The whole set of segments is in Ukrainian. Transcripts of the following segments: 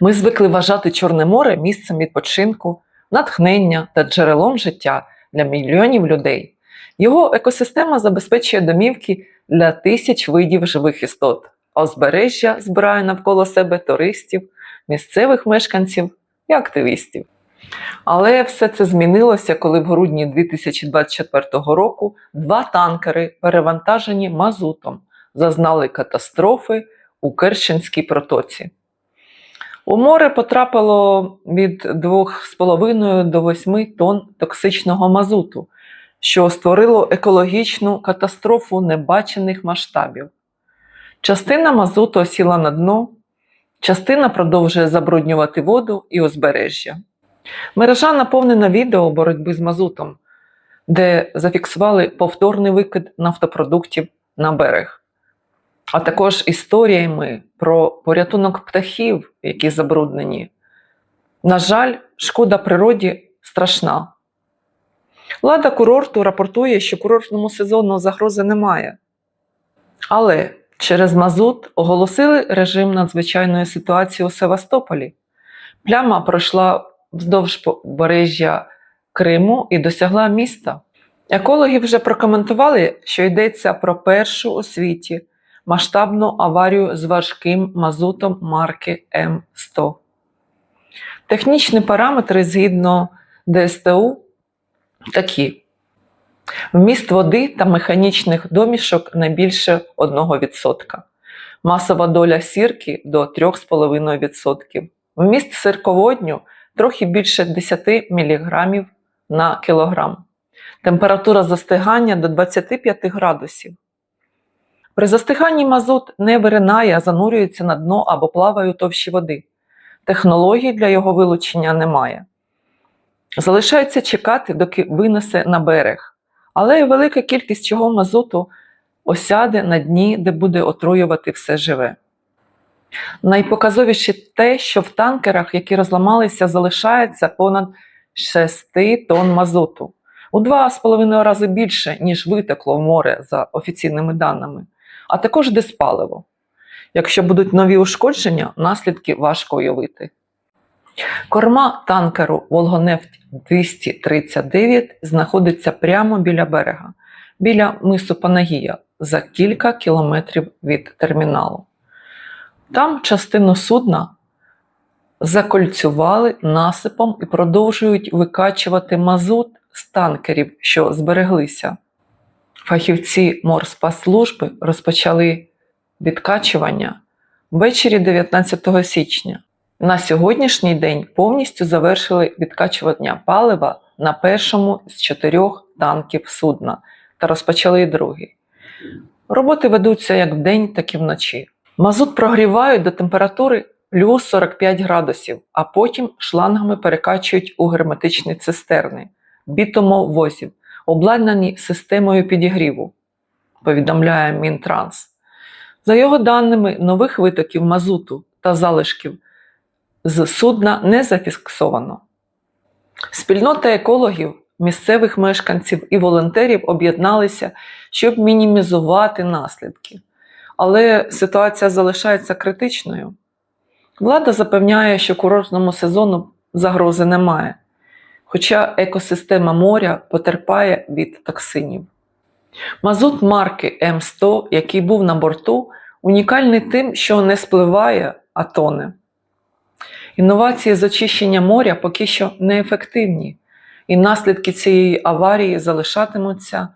Ми звикли вважати Чорне море місцем відпочинку, натхнення та джерелом життя для мільйонів людей. Його екосистема забезпечує домівки для тисяч видів живих істот, а узбережжя збирає навколо себе туристів, місцевих мешканців і активістів. Але все це змінилося, коли в грудні 2024 року два танкери, перевантажені мазутом, зазнали катастрофи у Керченській протоці. У море потрапило від 2,5 до 8 тонн токсичного мазуту, що створило екологічну катастрофу небачених масштабів. Частина мазуту осіла на дно, частина продовжує забруднювати воду і узбережжя. Мережа наповнена відео боротьби з мазутом, де зафіксували повторний викид нафтопродуктів на берег, а також історіями про порятунок птахів, які забруднені. На жаль, шкода природі страшна. Влада курорту рапортує, що курортному сезону загрози немає. Але через мазут оголосили режим надзвичайної ситуації у Севастополі. Пляма пройшла вздовж побережжя Криму і досягла міста. Екологи вже прокоментували, що йдеться про першу у світі масштабну аварію з важким мазутом марки М100. Технічні параметри згідно ДСТУ такі: вміст води та механічних домішок не більше 1%, масова доля сірки до 3,5%, вміст сирководню трохи більше 10 мг на кілограм, температура застигання до 25 градусів. При застиганні мазут не виринає, а занурюється на дно або плаває у товщі води. Технологій для його вилучення немає. Залишається чекати, доки винесе на берег, але й велика кількість цього мазуту осяде на дні, де буде отруювати все живе. Найпоказовіше те, що в танкерах, які розламалися, залишається понад 6 тонн мазуту, у 2,5 рази більше, ніж витекло в море за офіційними даними, а також диспаливо. Якщо будуть нові ушкодження, наслідки важко уявити. Корма танкеру Волгонефть 239 знаходиться прямо біля берега, біля мису Панагія, за кілька кілометрів від терміналу. Там частину судна закольцювали насипом і продовжують викачувати мазут з танкерів, що збереглися. Фахівці Морспасслужби розпочали відкачування ввечері 19 січня. На сьогоднішній день повністю завершили відкачування палива на першому з чотирьох танків судна та розпочали другий. Роботи ведуться як вдень, так і вночі. Мазут прогрівають до температури плюс 45 градусів, а потім шлангами перекачують у герметичні цистерни, бітумовозів, обладнані системою підігріву, повідомляє Мінтранс. За його даними, нових витоків мазуту та залишків з судна не зафіксовано. Спільнота екологів, місцевих мешканців і волонтерів об'єдналися, щоб мінімізувати наслідки. Але ситуація залишається критичною. Влада запевняє, що курортному сезону загрози немає, хоча екосистема моря потерпає від токсинів. Мазут марки М100, який був на борту, унікальний тим, що не спливає, а тоне. Інновації з очищення моря поки що неефективні, і наслідки цієї аварії залишатимуться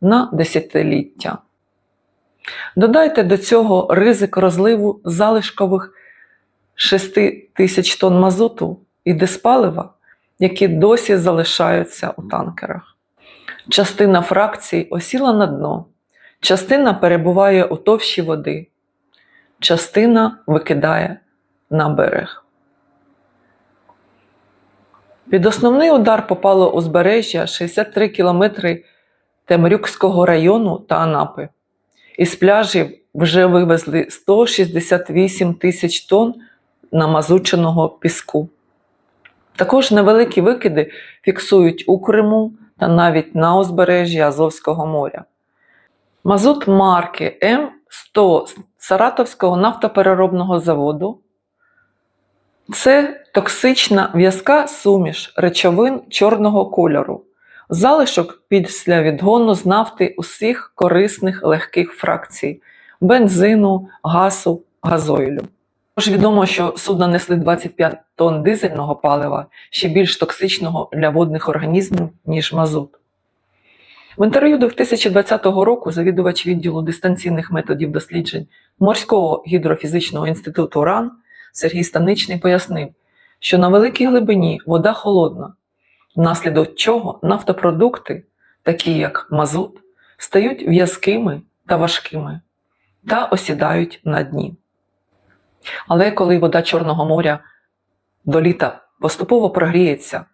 на десятиліття. Додайте до цього ризик розливу залишкових 6 тисяч тонн мазуту і диспалива, які досі залишаються у танкерах. Частина фракцій осіла на дно, частина перебуває у товщі води, частина викидає на берег. Під основний удар попало узбережжя 63 кілометри Темрюкського району та Анапи. Із пляжів вже вивезли 168 тисяч тонн намазученого піску. Також невеликі викиди фіксують у Криму та навіть на узбережжі Азовського моря. Мазут марки М100 Саратовського нафтопереробного заводу Це токсична в'язка суміш речовин чорного кольору, залишок після відгону з нафти усіх корисних легких фракцій бензину, газу, газойлю. Тож відомо, що судна несли 25 тонн дизельного палива, ще більш токсичного для водних організмів, ніж мазут. В інтерв'ю 2020 року завідувач відділу дистанційних методів досліджень Морського гідрофізичного інституту РАН Сергій Станичний пояснив, що на великій глибині вода холодна, внаслідок чого нафтопродукти, такі як мазут, стають в'язкими та важкими та осідають на дні. Але коли вода Чорного моря до літа поступово прогріється,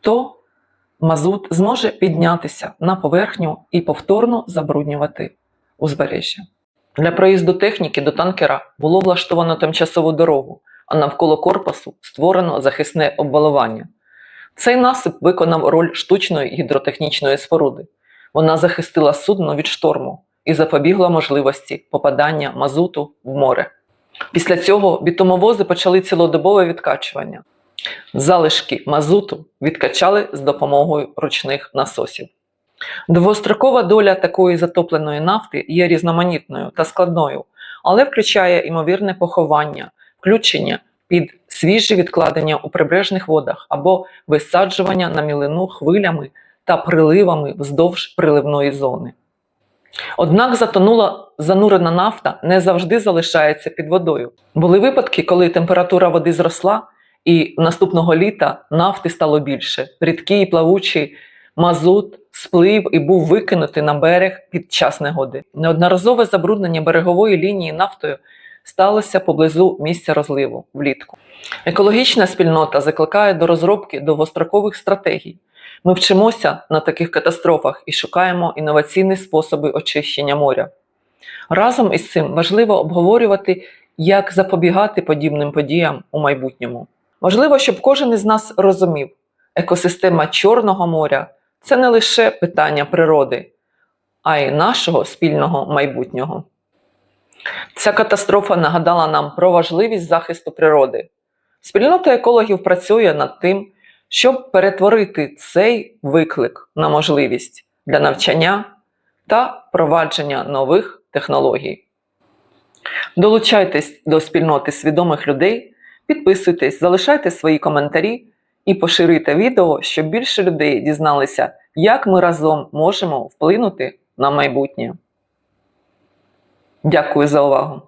то мазут зможе піднятися на поверхню і повторно забруднювати узбережжя. Для проїзду техніки до танкера було влаштовано тимчасову дорогу, а навколо корпусу створено захисне обвалування. Цей насип виконав роль штучної гідротехнічної споруди. Вона захистила судно від шторму і запобігла можливості попадання мазуту в море. Після цього бітумовози почали цілодобове відкачування. Залишки мазуту відкачали з допомогою ручних насосів. Довгострокова доля такої затопленої нафти є різноманітною та складною, але включає ймовірне поховання, включення під свіжі відкладення у прибережних водах або висаджування на мілину хвилями та приливами вздовж приливної зони. Однак затонула занурена нафта не завжди залишається під водою. Були випадки, коли температура води зросла, і наступного літа нафти стало більше. Рідкий і плавучий мазут сплив і був викинутий на берег під час негоди. Неодноразове забруднення берегової лінії нафтою сталося поблизу місця розливу влітку. Екологічна спільнота закликає до розробки довгострокових стратегій. Ми вчимося на таких катастрофах і шукаємо інноваційні способи очищення моря. Разом із цим важливо обговорювати, як запобігати подібним подіям у майбутньому. Важливо, щоб кожен із нас розумів, екосистема Чорного моря це не лише питання природи, а й нашого спільного майбутнього. Ця катастрофа нагадала нам про важливість захисту природи. Спільнота екологів працює над тим, щоб перетворити цей виклик на можливість для навчання та впровадження нових технологій. Долучайтесь до спільноти свідомих людей, підписуйтесь, залишайте свої коментарі і поширюйте відео, щоб більше людей дізналися, як ми разом можемо вплинути на майбутнє. Дякую за увагу!